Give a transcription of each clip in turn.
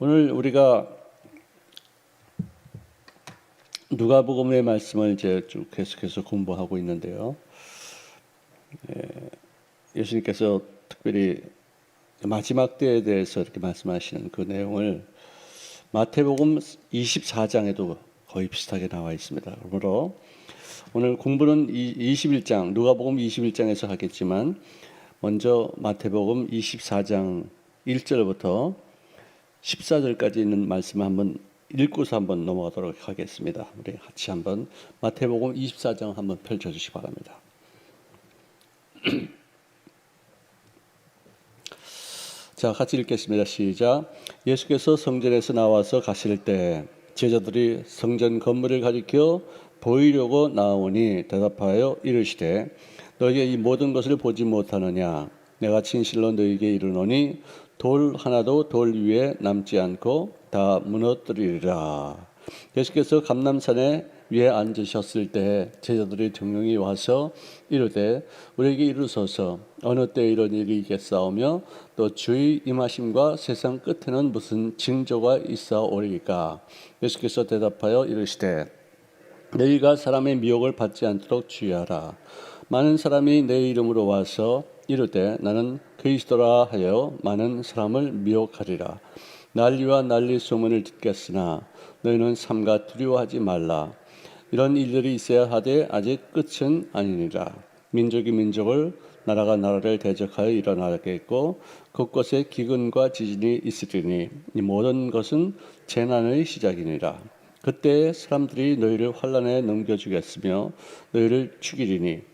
오늘 우리가 누가복음의 말씀을 이제 쭉 계속해서 공부하고 있는데요. 예, 예수님께서 특별히 마지막 때에 대해서 이렇게 말씀하시는 그 내용을 마태복음 24장에도 거의 비슷하게 나와 있습니다. 그러므로 오늘 공부는 21장 누가복음 21장에서 하겠지만 먼저 마태복음 24장 1절부터 14절까지 있는 말씀을 한번 읽고서 한번 넘어가도록 하겠습니다. 우리 같이 한번 마태복음 24장 한번 펼쳐 주시기 바랍니다. 자, 같이 읽겠습니다. 시작. 예수께서 성전에서 나와서 가실 때 제자들이 성전 건물을 가리켜 보이려고 나오니 대답하여 이르시되 너희가 이 모든 것을 보지 못하느냐 내가 진실로 너희에게 이르노니 돌 하나도 돌 위에 남지 않고 다 무너뜨리리라. 예수께서 감남산에 위에 앉으셨을 때 제자들이 정령이 와서 이르되 우리에게 이르소서. 어느 때 이런 일이 있겠사오며 또 주의 임하심과 세상 끝에는 무슨 징조가 있사오리까? 예수께서 대답하여 이르시되 너희가 사람의 미혹을 받지 않도록 주의하라. 많은 사람이 내 이름으로 와서 이르되 나는 그리스도라 하여 많은 사람을 미혹하리라 난리와 난리 소문을 듣겠으나 너희는 삼가 두려워하지 말라 이런 일들이 있어야 하되 아직 끝은 아니니라. 민족이 민족을 나라가 나라를 대적하여 일어나겠고 곳곳에 기근과 지진이 있으리니 이 모든 것은 재난의 시작이니라. 그때 사람들이 너희를 환란에 넘겨주겠으며 너희를 죽이리니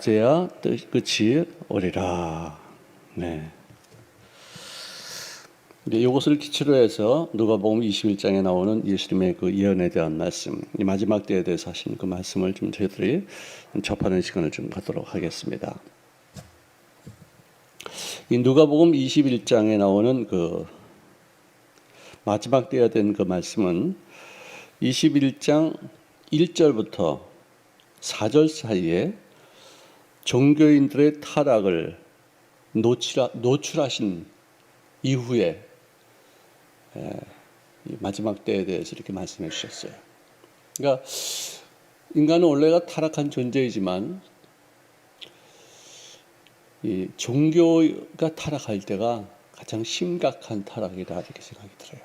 제야 끝이 오리라. 네. 이제 이것을 기초로 해서 누가복음 21장에 나오는 예수님의 그 예언에 대한 말씀, 이 마지막 때에 대해서 하신 그 말씀을 좀 저희들이 접하는 시간을 좀 갖도록 하겠습니다. 이 누가복음 21장에 나오는 그 마지막 때에 된그 말씀은 21장 1절부터 4절 사이에 종교인들의 타락을 노출하, 노출하신 이후에 마지막 때에 대해서 이렇게 말씀해 주셨어요. 그러니까 인간은 원래가 타락한 존재이지만 이 종교가 타락할 때가 가장 심각한 타락이다 이렇게 생각이 들어요.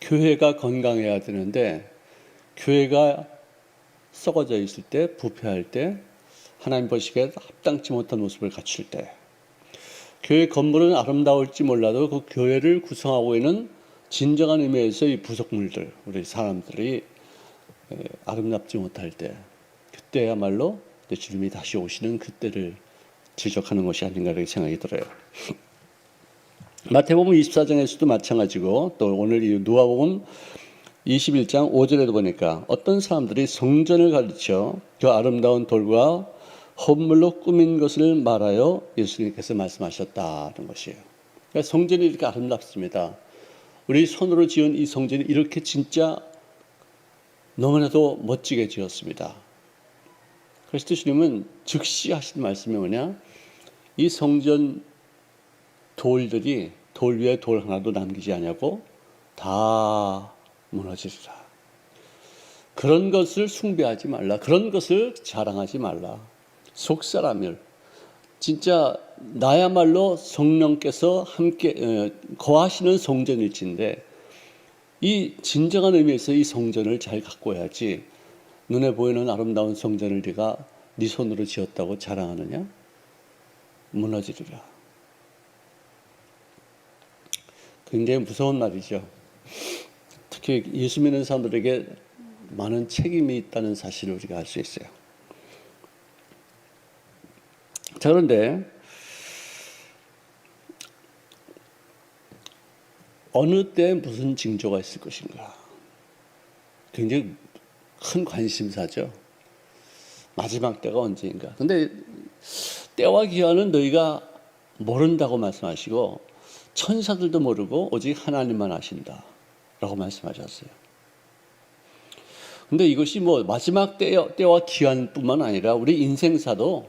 교회가 건강해야 되는데 교회가 썩어져 있을 때 부패할 때 하나님 보시기에 합당치 못한 모습을 갖출 때 교회 건물은 아름다울지 몰라도 그 교회를 구성하고 있는 진정한 의미에서 이 부속물들, 우리 사람들이 아름답지 못할 때, 그때야말로 주님이 다시 오시는 그때를 지적하는 것이 아닌가 이렇게 생각이 들어요. 마태복음 24장에서도 마찬가지고 또 오늘 이 누가복음 21장 5절에도 보니까 어떤 사람들이 성전을 가르쳐 그 아름다운 돌과 헌물로 꾸민 것을 말하여 예수님께서 말씀하셨다는 것이에요. 그러니까 성전이 이렇게 아름답습니다. 우리 손으로 지은 이 성전이 이렇게 진짜 너무나도 멋지게 지었습니다. 그래서 주님은 즉시 하신 말씀이 뭐냐? 이 성전 돌들이 돌 위에 돌 하나도 남기지 않냐고 다 무너지리라. 그런 것을 숭배하지 말라. 그런 것을 자랑하지 말라. 속사람을 진짜 나야말로 성령께서 함께 어, 거하시는 성전일진데 이 진정한 의미에서 이 성전을 잘 가꿔야지 눈에 보이는 아름다운 성전을 네가 네 손으로 지었다고 자랑하느냐 무너지리라. 굉장히 무서운 말이죠. 특히 예수 믿는 사람들에게 많은 책임이 있다는 사실을 우리가 알 수 있어요. 자, 그런데 어느 때 무슨 징조가 있을 것인가. 굉장히 큰 관심사죠. 마지막 때가 언제인가. 근데 때와 기한은 너희가 모른다고 말씀하시고 천사들도 모르고 오직 하나님만 아신다. 라고 말씀하셨어요. 근데 이것이 뭐 마지막 때, 때와 기한뿐만 아니라 우리 인생사도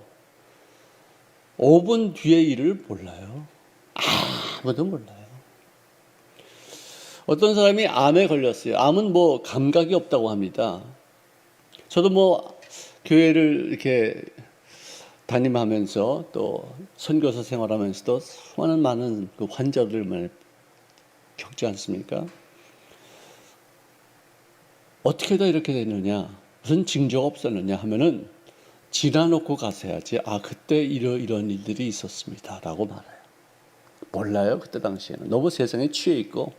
5분 뒤의 일을 몰라요. 아무도 몰라요. 어떤 사람이 암에 걸렸어요. 암은 뭐 감각이 없다고 합니다. 저도 뭐 교회를 이렇게 담임하면서 또 선교사 생활하면서도 수많은 많은 그 환자들을 겪지 않습니까? 어떻게 다 이렇게 됐느냐? 무슨 징조가 없었느냐 하면은 지나놓고 가서야지 아 그때 이런 이런 일들이 있었습니다라고 말해요. 몰라요 그때 당시에는 너무 세상에 취해 있고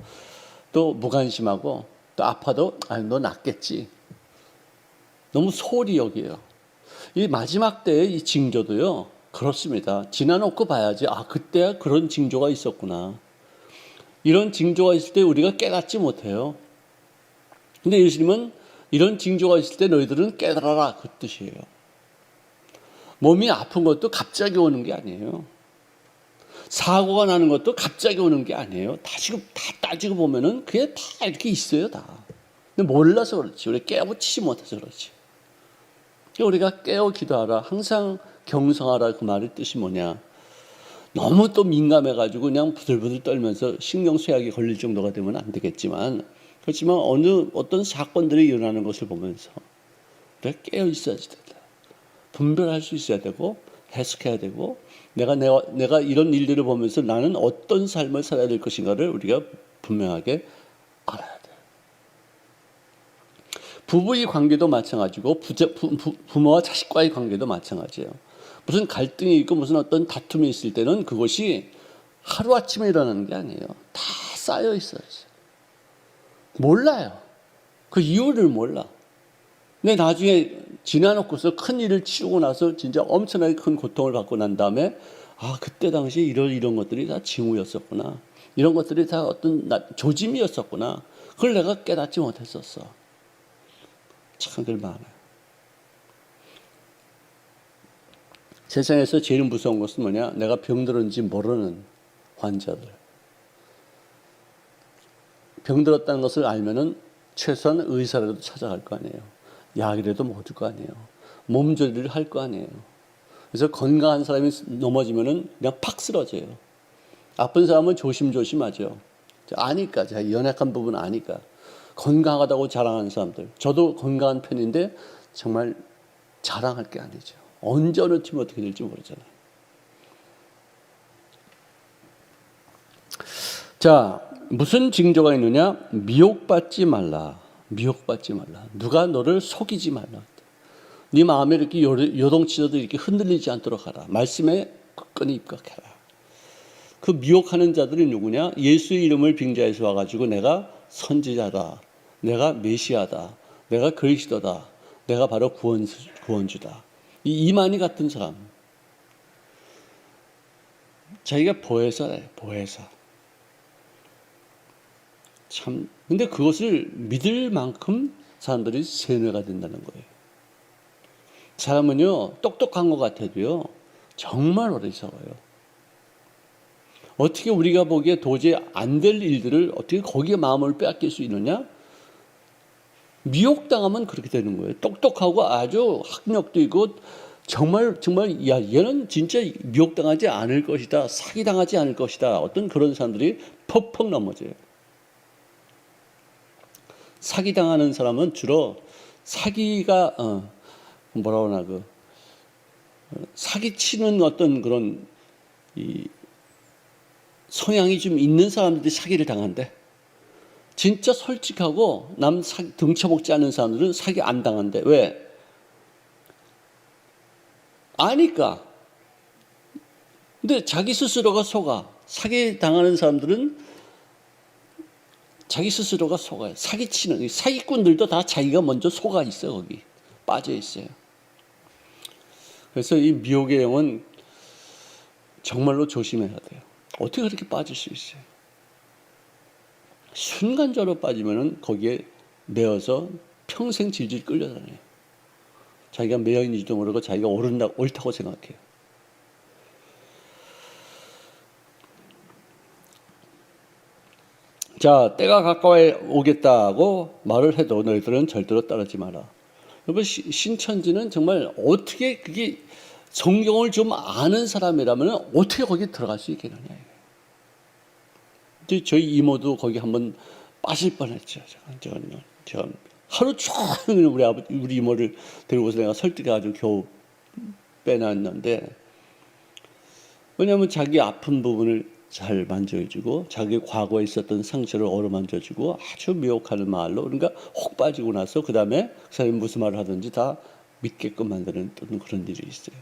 또 무관심하고 또 아파도 아너 낫겠지. 너무 소홀히 여기요. 이 마지막 때의 이 징조도요 그렇습니다. 지나놓고 봐야지 아 그때 그런 징조가 있었구나. 이런 징조가 있을 때 우리가 깨닫지 못해요. 근데 예수님은 이런 징조가 있을 때 너희들은 깨달아라 그 뜻이에요. 몸이 아픈 것도 갑자기 오는 게 아니에요. 사고가 나는 것도 갑자기 오는 게 아니에요. 다 지금 다 따지고 보면은 그게 다 이렇게 있어요, 다. 근데 몰라서 그렇지. 우리 깨우치지 못해서 그렇지. 우리가 깨어 기도하라. 항상 경성하라. 그 말의 뜻이 뭐냐. 너무 또 민감해가지고 그냥 부들부들 떨면서 신경 쇠약이 걸릴 정도가 되면 안 되겠지만 그렇지만 어느 어떤 사건들이 일어나는 것을 보면서 우리가 깨어 있어야지 된다. 분별할 수 있어야 되고 해석해야 되고 내가 내가, 내가 이런 일들을 보면서 나는 어떤 삶을 살아야 될 것인가를 우리가 분명하게 알아야 돼요. 부부의 관계도 마찬가지고 부자, 부, 부, 부 모와 자식과의 관계도 마찬가지예요. 무슨 갈등이 있고 무슨 어떤 다툼이 있을 때는 그것이 하루아침에 일어나는 게 아니에요. 다 쌓여 있어요. 몰라요. 그 이유를 몰라. 근데 나중에 지나놓고서 큰 일을 치르고 나서 진짜 엄청나게 큰 고통을 받고 난 다음에 아 그때 당시 이런 이런 것들이 다 징후였었구나. 이런 것들이 다 어떤 조짐이었었구나. 그걸 내가 깨닫지 못했었어. 참 그럴 많아요. 세상에서 제일 무서운 것은 뭐냐? 내가 병들었는지 모르는 환자들. 병들었다는 것을 알면은 최소한 의사라도 찾아갈 거 아니에요. 약이라도 먹을 거 아니에요. 몸조리를 할 거 아니에요. 그래서 건강한 사람이 넘어지면은 그냥 팍 쓰러져요. 아픈 사람은 조심조심하죠. 아니까, 제가 연약한 부분 아니까. 건강하다고 자랑하는 사람들. 저도 건강한 편인데 정말 자랑할 게 아니죠. 언제 어느 팀 어떻게 될지 모르잖아요. 자, 무슨 징조가 있느냐? 미혹받지 말라. 미혹받지 말라. 누가 너를 속이지 말라. 네 마음에 이렇게 요동치어도 이렇게 흔들리지 않도록 하라. 말씀에 끝끈이 입각해라. 그 미혹하는 자들이 누구냐? 예수의 이름을 빙자해서 와가지고 내가 선지자다. 내가 메시아다. 내가 그리스도다. 내가 바로 구원, 구원주다. 이 이만희 같은 사람. 자기가 보혜사래, 보혜사. 참, 근데 그것을 믿을 만큼 사람들이 세뇌가 된다는 거예요. 사람은요, 똑똑한 것 같아도요, 정말 어리석어요. 어떻게 우리가 보기에 도저히 안 될 일들을 어떻게 거기에 마음을 빼앗길 수 있느냐? 미혹당하면 그렇게 되는 거예요. 똑똑하고 아주 학력도 있고 정말 정말 야 얘는 진짜 미혹당하지 않을 것이다. 사기당하지 않을 것이다. 어떤 그런 사람들이 퍽퍽 넘어져요. 사기 당하는 사람은 주로 사기가 어, 뭐라 그러나 그 사기 치는 어떤 그런 이 성향이 좀 있는 사람들이 사기를 당한대. 진짜 솔직하고 남 사기, 등쳐먹지 않는 사람들은 사기 안 당한대. 왜? 아니까. 근데 자기 스스로가 속아. 사기 당하는 사람들은 자기 스스로가 속아요. 사기치는 사기꾼들도 다 자기가 먼저 속아 있어요. 거기 빠져 있어요. 그래서 이 미혹의 영은 정말로 조심해야 돼요. 어떻게 그렇게 빠질 수 있어요? 순간적으로 빠지면은 거기에 매어서 평생 질질 끌려다녀요. 자기가 매여 있는지도 모르고 자기가 옳은다, 옳다고 생각해요. 자, 때가 가까워 오겠다고 말을 해도 너희들은 절대로 따르지 마라. 여러분, 시- 신천지는 정말 어떻게 그게 성경을 좀 아는 사람이라면 어떻게 거기 들어갈 수 있겠느냐. 저희 이모도 거기 한번 빠질 뻔했죠. 제가, 제가, 하루 종일 우리 아버 우리 이모를 데리고서 내가 설득해가지고 겨우 빼놨는데 왜냐하면 자기 아픈 부분을 잘 만져주고 자기 과거에 있었던 상처를 어루만져주고 아주 미혹하는 말로 그러니까 혹 빠지고 나서 그 다음에 그 사람이 무슨 말을 하든지 다 믿게끔 만드는 그런 일이 있어요.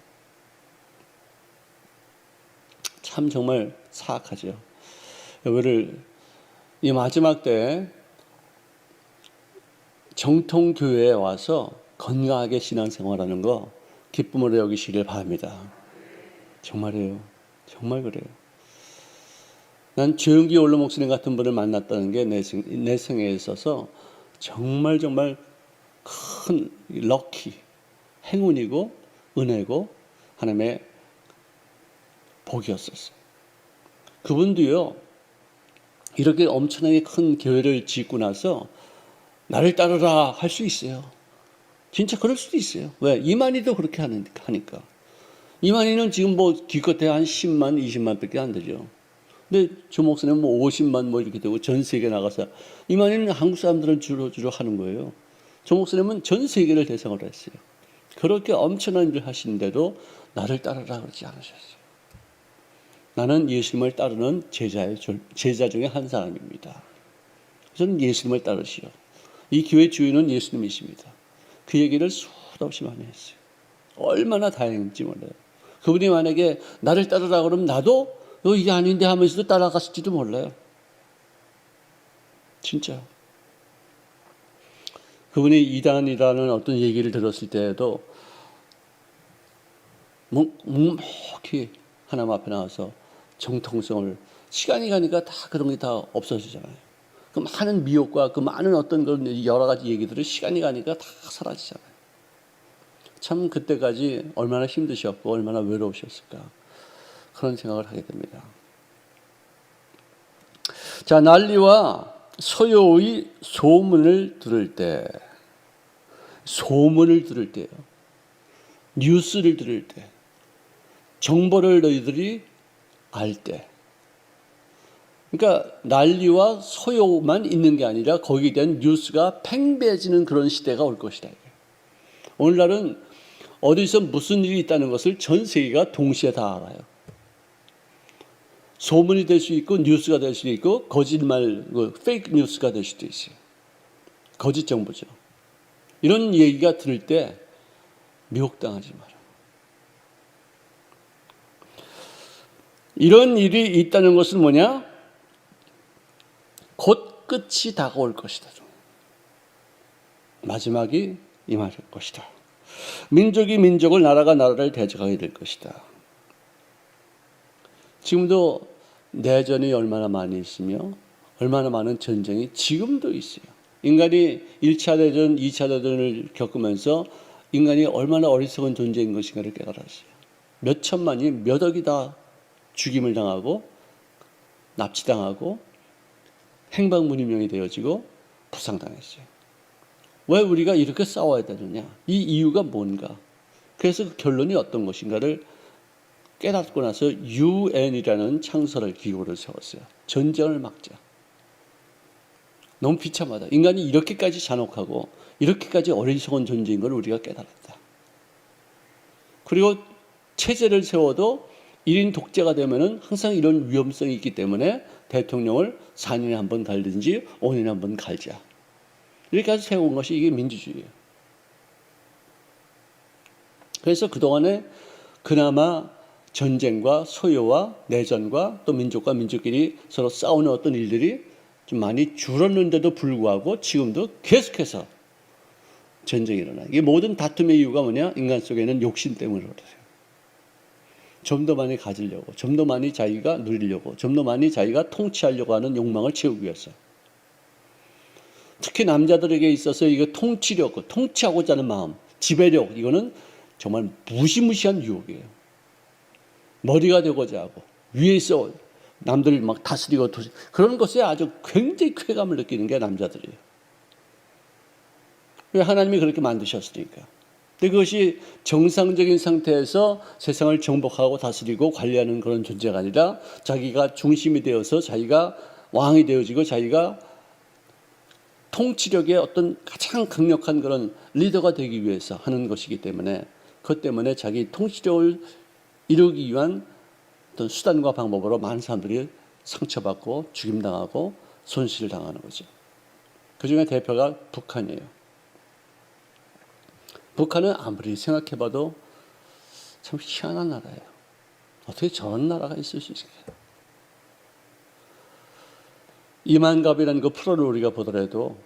참 정말 사악하죠. 여러분을 이 마지막 때 정통 교회에 와서 건강하게 신앙생활하는 거 기쁨으로 여기시길 바랍니다. 정말이에요. 정말 그래요. 난 조영기 원로 목사님 같은 분을 만났다는 게 내 내 생애에 있어서 정말 정말 큰 럭키, 행운이고 은혜고 하나님의 복이었었어요. 그분도요, 이렇게 엄청나게 큰 교회를 짓고 나서 나를 따르라 할 수 있어요. 진짜 그럴 수도 있어요. 왜? 이만희도 그렇게. 하니까. 이만희는 지금 뭐 기껏해 한 10만, 20만 밖에 안 되죠. 근데 조 목사님은 뭐 50만 뭐 이렇게 되고 전 세계 나가서 이만희는 한국 사람들은 주로 주로 하는 거예요. 조 목사님은 전 세계를 대상으로 했어요. 그렇게 엄청난 일을 하시는데도 나를 따르라 그러지 않으셨어요. 나는 예수님을 따르는 제자의 줄- 제자 중에 한 사람입니다. 저는 예수님을 따르시오. 이 교회 주인은 예수님이십니다. 그 얘기를 수도 없이 많이 했어요. 얼마나 다행인지 몰라요. 그분이 만약에 나를 따르라 그러면 나도 어, 이게 아닌데 하면서도 따라갔을지도 몰라요. 진짜. 그분이 이단이라는 어떤 얘기를 들었을 때에도 묵묵히 하나님 앞에 나와서 정통성을 시간이 가니까 다 그런 게 다 없어지잖아요. 그 많은 미혹과 그 많은 어떤 그런 여러 가지 얘기들을 시간이 가니까 다 사라지잖아요. 참 그때까지 얼마나 힘드셨고 얼마나 외로우셨을까 그런 생각을 하게 됩니다. 자 난리와 소요의 소문을 들을 때 소문을 들을 때요 뉴스를 들을 때 정보를 너희들이 알 때. 그러니까 난리와 소요만 있는 게 아니라 거기에 대한 뉴스가 팽배해지는 그런 시대가 올 것이다. 오늘날은 어디서 무슨 일이 있다는 것을 전 세계가 동시에 다 알아요. 소문이 될 수 있고 뉴스가 될 수 있고 거짓말, 그 페이크 뉴스가 될 수도 있어요. 거짓 정보죠. 이런 얘기가 들을 때 미혹당하지 마라. 이런 일이 있다는 것은 뭐냐? 곧 끝이 다가올 것이다. 마지막이 임할 것이다. 민족이 민족을 나라가 나라를 대적하게 될 것이다. 지금도 내전이 얼마나 많이 있으며 얼마나 많은 전쟁이 지금도 있어요. 인간이 1차 대전, 2차 대전을 겪으면서 인간이 얼마나 어리석은 존재인 것인가를 깨달았어요. 몇 천만이 몇 억이 다 죽임을 당하고 납치당하고 행방무늬명이 되어지고 부상당했어요. 왜 우리가 이렇게 싸워야 되느냐? 이 이유가 뭔가? 그래서 그 결론이 어떤 것인가를 깨닫고 나서 UN이라는 창설을 기구를 세웠어요. 전쟁을 막자. 너무 비참하다. 인간이 이렇게까지 잔혹하고 이렇게까지 어리석은 존재인 걸 우리가 깨달았다. 그리고 체제를 세워도 1인 독재가 되면은 항상 이런 위험성이 있기 때문에 대통령을 4년에 한번 갈든지 5년에 한 번 갈자. 이렇게 해서 세운 것이 이게 민주주의예요. 그래서 그동안에 그나마 전쟁과 소요와 내전과 또 민족과 민족끼리 서로 싸우는 어떤 일들이 좀 많이 줄었는데도 불구하고 지금도 계속해서 전쟁이 일어나. 이게 모든 다툼의 이유가 뭐냐? 인간 속에는 욕심 때문에 그래요. 좀 더 많이 가지려고, 좀 더 많이 자기가 누리려고, 좀 더 많이 자기가 통치하려고 하는 욕망을 채우기 위해서. 특히 남자들에게 있어서 이거 통치력, 통치하고자 하는 마음, 지배력, 이거는 정말 무시무시한 유혹이에요. 머리가 되고자 하고, 위에서 남들을 막 다스리고, 도시, 그런 것에 아주 굉장히 쾌감을 느끼는 게 남자들이에요. 왜 하나님이 그렇게 만드셨으니까. 근데 그것이 정상적인 상태에서 세상을 정복하고 다스리고 관리하는 그런 존재가 아니라 자기가 중심이 되어서 자기가 왕이 되어지고 자기가 통치력의 어떤 가장 강력한 그런 리더가 되기 위해서 하는 것이기 때문에 그것 때문에 자기 통치력을 이루기 위한 어떤 수단과 방법으로 많은 사람들이 상처받고 죽임당하고 손실을 당하는 거죠. 그 중에 대표가 북한이에요. 북한은 아무리 생각해봐도 참 희한한 나라예요. 어떻게 저런 나라가 있을 수 있을까요? 이만갑이라는 그 프로를 우리가 보더라도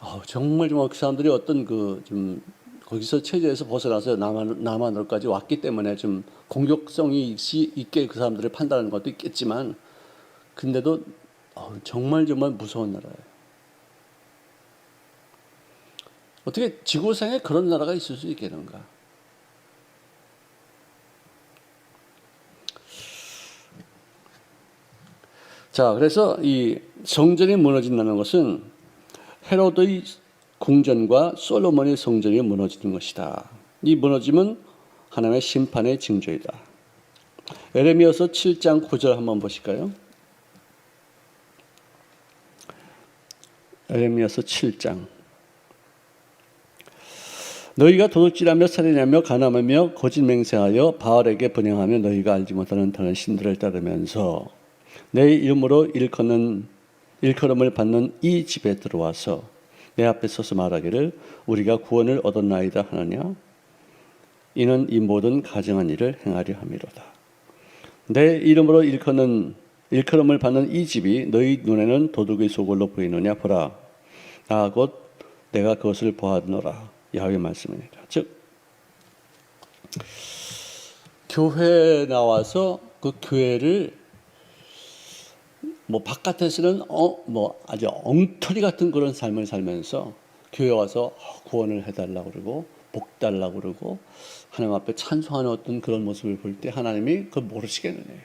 어, 정말 그 사람들이 어떤 그 좀 거기서 체제에서 벗어나서 남한 남한으로까지 왔기 때문에 좀 공격성이 있- 있게 그 사람들을 판단하는 것도 있겠지만 근데도 어, 정말 정말 무서운 나라예요. 어떻게 지구상에 그런 나라가 있을 수 있겠는가? 자, 그래서 이 성전이 무너진다는 것은 헤로드의 궁전과 솔로몬의 성전이 무너지는 것이다. 이 무너짐은 하나님의 심판의 징조이다. 에레미야서 7장 9절 한번 보실까요? 에레미야서 7장 너희가 도둑질하며 살인하며 가늠하며 거짓 맹세하여 바알에게 분양하며 너희가 알지 못하는 다른 신들을 따르면서 내 이름으로 일컫는 일컬음을 받는 이 집에 들어와서 내 앞에 서서 말하기를 우리가 구원을 얻었나이다 하느냐? 이는 이 모든 가정한 일을 행하려 함이로다. 내 이름으로 일컫는 일컬음을 받는 이 집이 너희 눈에는 도둑의 소굴로 보이느냐? 보라. 나 곧 내가 그것을 보았노라. 야훼 말씀이니라. 즉 교회에 나와서 그 교회를 뭐 바깥에서는 어 뭐 아주 엉터리 같은 그런 삶을 살면서 교회 와서 구원을 해달라고 그러고 복 달라고 그러고 하나님 앞에 찬송하는 어떤 그런 모습을 볼 때 하나님이 그걸 모르시겠느냐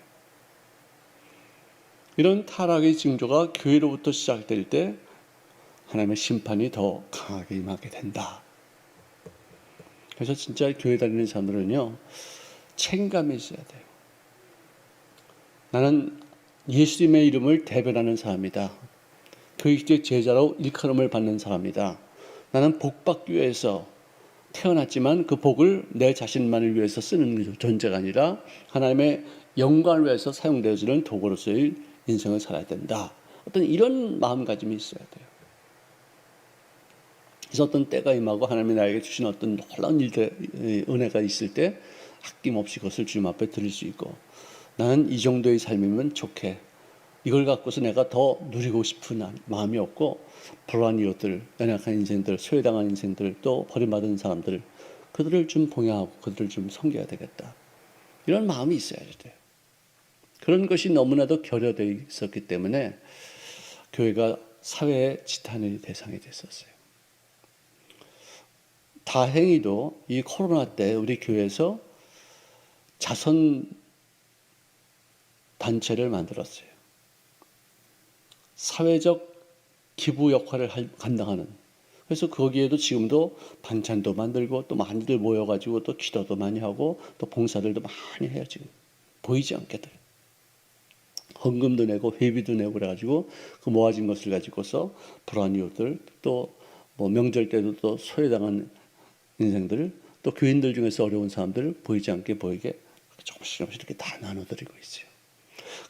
이런 타락의 징조가 교회로부터 시작될 때 하나님의 심판이 더 강하게 임하게 된다. 그래서 진짜 교회 다니는 사람들은요 책임감이 있어야 돼요. 나는 예수님의 이름을 대변하는 사람이다. 그리스도의 제자로 일컬음을 받는 사람이다. 나는 복받기 위해서 태어났지만 그 복을 내 자신만을 위해서 쓰는 존재가 아니라 하나님의 영광을 위해서 사용되어지는 도구로서의 인생을 살아야 된다. 어떤 이런 마음가짐이 있어야 돼요. 그래서 어떤 때가 임하고 하나님이 나에게 주신 어떤 놀라운 일들, 은혜가 있을 때 아낌없이 그것을 주님 앞에 드릴 수 있고 나는 이 정도의 삶이면 좋게 이걸 갖고서 내가 더 누리고 싶은 마음이 없고 불안한 이웃들, 연약한 인생들, 소외당한 인생들, 또 버림받은 사람들 그들을 좀 봉양하고 그들을 좀 섬겨야 되겠다. 이런 마음이 있어야 돼요. 그런 것이 너무나도 결여되어 있었기 때문에 교회가 사회의 지탄의 대상이 됐었어요. 다행히도 이 코로나 때 우리 교회에서 자선 단체를 만들었어요. 사회적 기부 역할을 감당하는. 그래서 거기에도 지금도 반찬도 만들고 또 많이들 모여가지고 또 기도도 많이 하고 또 봉사들도 많이 해요 지금 보이지 않게들 헌금도 내고 회비도 내고 그래가지고 그 모아진 것을 가지고서 불안 이웃들 또 뭐 명절 때도 또 소외당한 인생들 또 교인들 중에서 어려운 사람들 보이지 않게 보이게 조금씩 조금씩 이렇게 다 나눠드리고 있어요.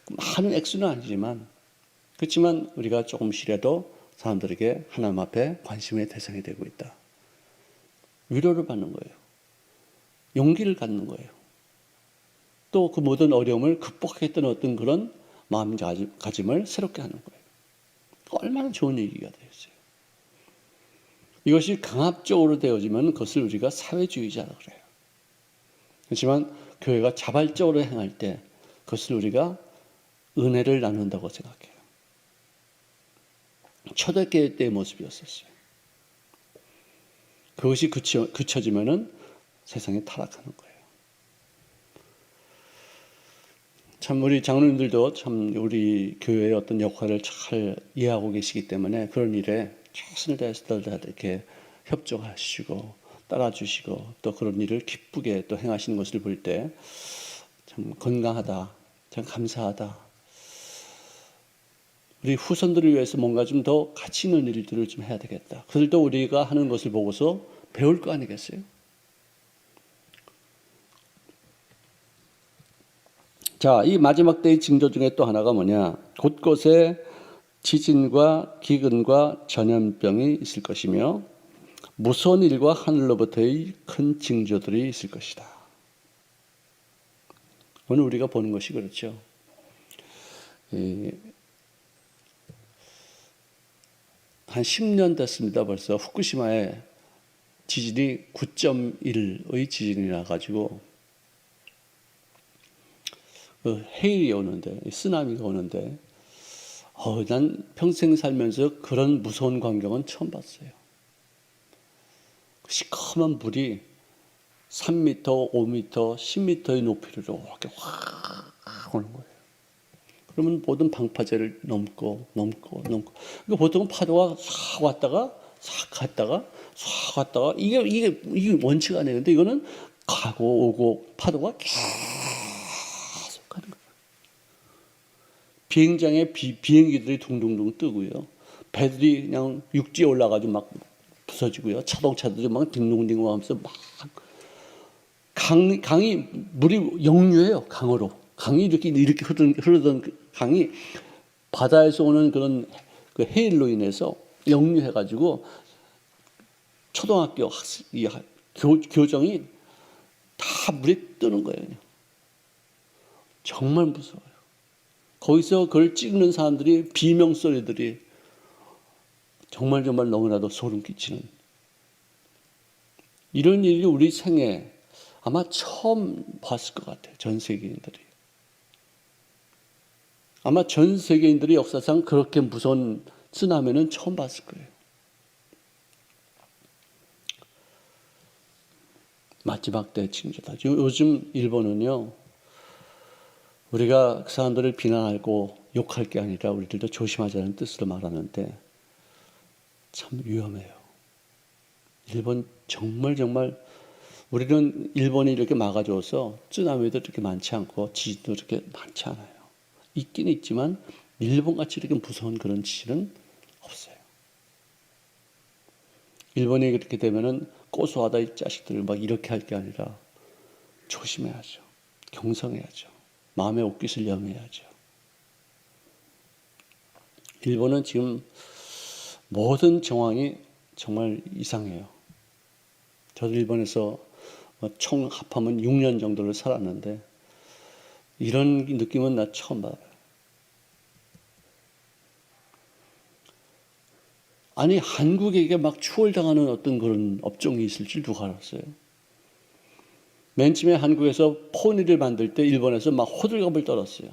많은 액수는 아니지만 그렇지만 우리가 조금씩이라도 사람들에게 하나님 앞에 관심의 대상이 되고 있다. 위로를 받는 거예요. 용기를 갖는 거예요. 또 그 모든 어려움을 극복하겠다는 어떤 그런 마음가짐을 새롭게 하는 거예요. 얼마나 좋은 얘기가 되었어요. 이것이 강압적으로 되어지면 그것을 우리가 사회주의자라고 그래요. 그렇지만 교회가 자발적으로 행할 때 그것을 우리가 은혜를 나눈다고 생각해요. 초대교회 때의 모습이었었어요. 그것이 그쳐, 그쳐지면은 세상에 타락하는 거예요. 참 우리 장로님들도 참 우리 교회의 어떤 역할을 잘 이해하고 계시기 때문에 그런 일에 최선을 다해서 이렇게 협조하시고 따라주시고 또 그런 일을 기쁘게 또 행하시는 것을 볼 때 참 건강하다, 참 감사하다. 우리 후손들을 위해서 뭔가 좀 더 가치 있는 일들을 좀 해야 되겠다. 그들도 우리가 하는 것을 보고서 배울 거 아니겠어요? 자, 이 마지막 때의 징조 중에 또 하나가 뭐냐? 곳곳에 지진과 기근과 전염병이 있을 것이며 무서운 일과 하늘로부터의 큰 징조들이 있을 것이다. 오늘 우리가 보는 것이 그렇죠. 이, 한 10년 됐습니다. 벌써 후쿠시마에 지진이 9.1의 지진이 나가지고 그 해일이 오는데 쓰나미가 오는데 어, 난 평생 살면서 그런 무서운 광경은 처음 봤어요. 시커먼 불이 3m, 5m, 10m의 높이로 이렇게 확 오는 거예요. 그러면 모든 방파제를 넘고 넘고 넘고. 그러니까 보통은 파도가 싹 왔다가 싹 갔다가 싹 갔다가 이게 이게 이게 원칙 아니에요. 근데 이거는 가고 오고 파도가 계속 가는 거예요. 비행장에 비, 비행기들이 둥둥둥 뜨고요. 배들이 그냥 육지에 올라가지고 막 부서지고요. 자동차들이 막 딩동딩 하면서 막 강, 강이 물이 역류해요. 강으로. 강이 이렇게 이렇게 흐르던, 흐르던 그 강이 바다에서 오는 그런 그 해일로 인해서 역류해가지고 초등학교 학습, 이 교, 교정이 다 물에 뜨는 거예요. 정말 무서워요. 거기서 그걸 찍는 사람들이 비명 소리들이 정말 정말 너무나도 소름 끼치는 이런 일이 우리 생에 아마 처음 봤을 것 같아요. 전 세계인들이. 아마 전 세계인들이 역사상 그렇게 무서운 쓰나미는 처음 봤을 거예요. 마지막 때 징조다. 요즘 일본은요, 우리가 그 사람들을 비난하고 욕할 게 아니라 우리들도 조심하자는 뜻으로 말하는데 참 위험해요. 일본 정말 정말 우리는 일본이 이렇게 막아줘서 쓰나미도 이렇게 많지 않고 지진도 이렇게 많지 않아요. 있긴 있지만 일본같이 이렇게 무서운 그런 지진은 없어요. 일본이 그렇게 되면은 고소하다 이 자식들을 막 이렇게 할 게 아니라 조심해야죠. 경성해야죠. 마음의 옷깃을 염해야죠. 일본은 지금 모든 정황이 정말 이상해요. 저도 일본에서 총 합하면 6년 정도를 살았는데 이런 느낌은 나 처음 받아요. 아니 한국에게 막 추월당하는 어떤 그런 업종이 있을 줄 누가 알았어요? 맨 처음에 한국에서 포니를 만들 때 일본에서 막 호들갑을 떨었어요.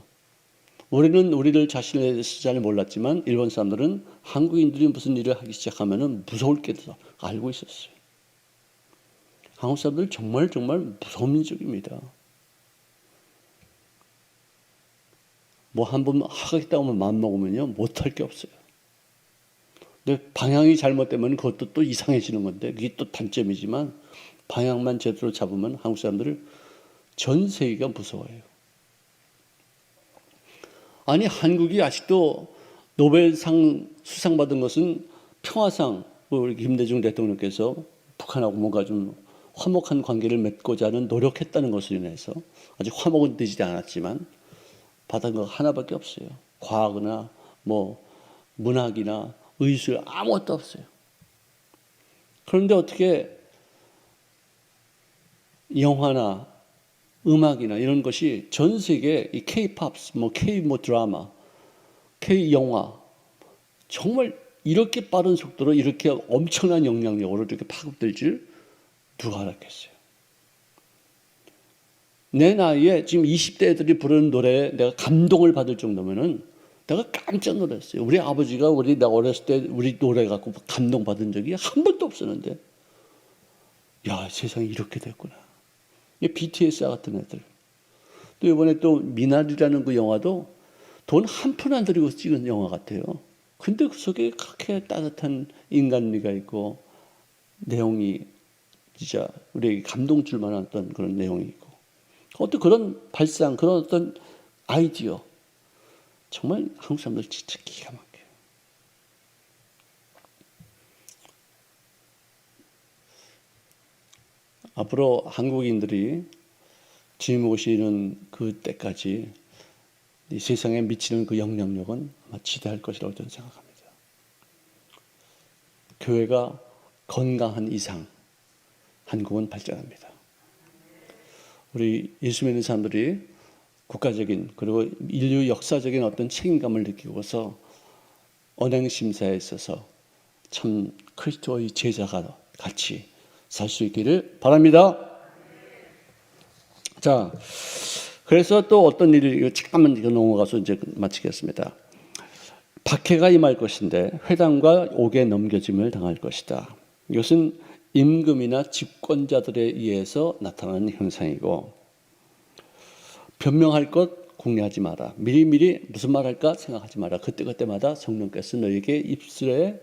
우리는 우리를 자신에 대해서 잘 몰랐지만 일본 사람들은 한국인들이 무슨 일을 하기 시작하면 무서울 게 알고 있었어요. 한국 사람들 정말 정말 무서운 민족입니다. 뭐 한 번 하겠다고 하면 마음 먹으면요 못할 게 없어요. 근데 방향이 잘못되면 그것도 또 이상해지는 건데 그게 또 단점이지만 방향만 제대로 잡으면 한국 사람들을 전 세계가 무서워해요. 아니 한국이 아직도 노벨상 수상 받은 것은 평화상 우리 김대중 대통령께서 북한하고 뭔가 좀 화목한 관계를 맺고자 하는 노력했다는 것으로 인해서 아직 화목은 되지 않았지만 받은 거 하나밖에 없어요. 과학이나 뭐 문학이나 의술 아무것도 없어요. 그런데 어떻게 영화나 음악이나 이런 것이 전 세계 이 K-팝, 뭐 K 뭐 드라마, K 영화 정말 이렇게 빠른 속도로 이렇게 엄청난 영향력으로 이렇게 파급될 줄 누가 알았겠어요? 내 나이에 지금 20대 애들이 부르는 노래에 내가 감동을 받을 정도면은 내가 깜짝 놀랐어요. 우리 아버지가 우리 나 어렸을 때 우리 노래 갖고 감동받은 적이 한 번도 없었는데, 야 세상이 이렇게 됐구나. 이 BTS 같은 애들. 또 이번에 또 미나리라는 그 영화도 돈 한 푼 안 들이고 찍은 영화 같아요. 근데 그 속에 그렇게 따뜻한 인간미가 있고 내용이 진짜 우리에게 감동 줄 만한 어떤 그런 내용이 있고 어떤 그런 발상 그런 어떤 아이디어 정말 한국 사람들 진짜 기가 막혀요. 앞으로 한국인들이 오시는 그 때까지 이 세상에 미치는 그 영향력은 아마 지대할 것이라고 저는 생각합니다. 교회가 건강한 이상 한국은 발전합니다. 우리 예수 믿는 사람들이 국가적인 그리고 인류 역사적인 어떤 책임감을 느끼고서 언행 심사에 있어서 참 그리스도의 제자가 같이 살 수 있기를 바랍니다. 자, 그래서 또 어떤 일이 잠깐만 이거 넘어가서 이제 마치겠습니다. 박해가 임할 것인데 회당과 옥에 넘겨짐을 당할 것이다. 이것은 임금이나 집권자들에 의해서 나타나는 현상이고 변명할 것 공개하지 마라. 미리미리 무슨 말 할까 생각하지 마라. 그때그때마다 성령께서 너에게 입술에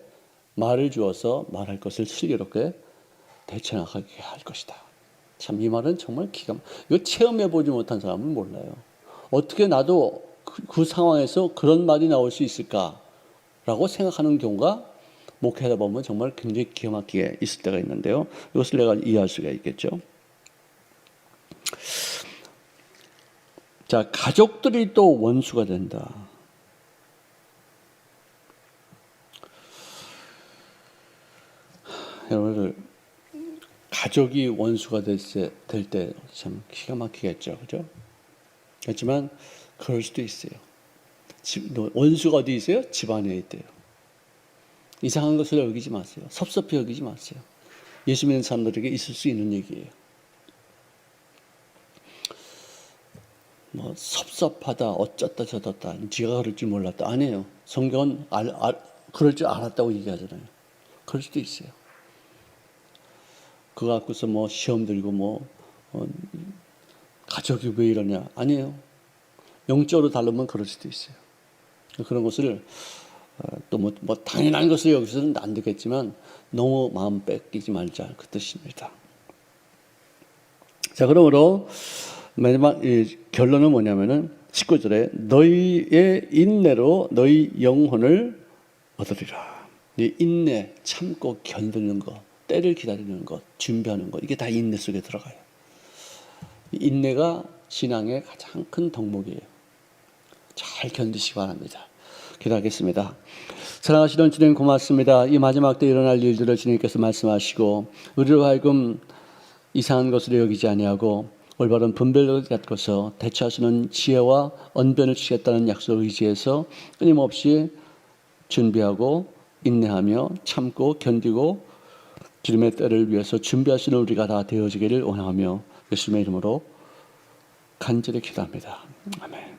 말을 주어서 말할 것을 슬기롭게 되쳐나가게 할 것이다. 참 이 말은 정말 기가 막- 이거 체험해 보지 못한 사람은 몰라요. 어떻게 나도 그, 그 상황에서 그런 말이 나올 수 있을까라고 생각하는 경우가 목회하다 보면 정말 굉장히 기가 막히게 있을 때가 있는데요. 이것을 내가 이해할 수가 있겠죠. 자, 가족들이 또 원수가 된다. 여러분들 가족이 원수가 될 때 참 기가 막히겠죠, 그죠? 그렇지만 그럴 수도 있어요. 집, 원수가 어디 있어요? 집안에 있대요. 이상한 것을 여기지 마세요. 섭섭히 여기지 마세요. 예수 믿는 사람들에게 있을 수 있는 얘기예요. 뭐 섭섭하다, 어쩌다 저쩌다, 네가 그럴 줄 몰랐다. 아니에요. 성경은 알, 알, 그럴 줄 알았다고 얘기하잖아요. 그럴 수도 있어요. 그거 갖고서 뭐 시험 들고 뭐 어, 가족이 왜 이러냐 아니에요 영적으로 다르면 그럴 수도 있어요 그런 것을 어, 또뭐 뭐 당연한 것을 여기서는 안 되겠지만 너무 마음 뺏기지 말자 그 뜻입니다 자 그러므로 마지막 이 결론은 뭐냐면은 19절에 너희의 인내로 너희 영혼을 얻으리라 이 인내 참고 견디는 것 때를 기다리는 것, 준비하는 것, 이게 다 인내 속에 들어가요. 인내가 신앙의 가장 큰 덕목이에요. 잘 견디시기 바랍니다. 기도하겠습니다. 사랑하시는 주님 고맙습니다. 이 마지막 때 일어날 일들을 주님께서 말씀하시고 우리로 하여금 이상한 것으로 여기지 아니하고 올바른 분별력을 갖고서 대처하시는 지혜와 언변을 주겠다는 약속을 의지해서 끊임없이 준비하고 인내하며 참고 견디고 주님의 때를 위해서 준비하시는 우리가 다 되어지기를 원하며 예수님의 이름으로 간절히 기도합니다. 아멘.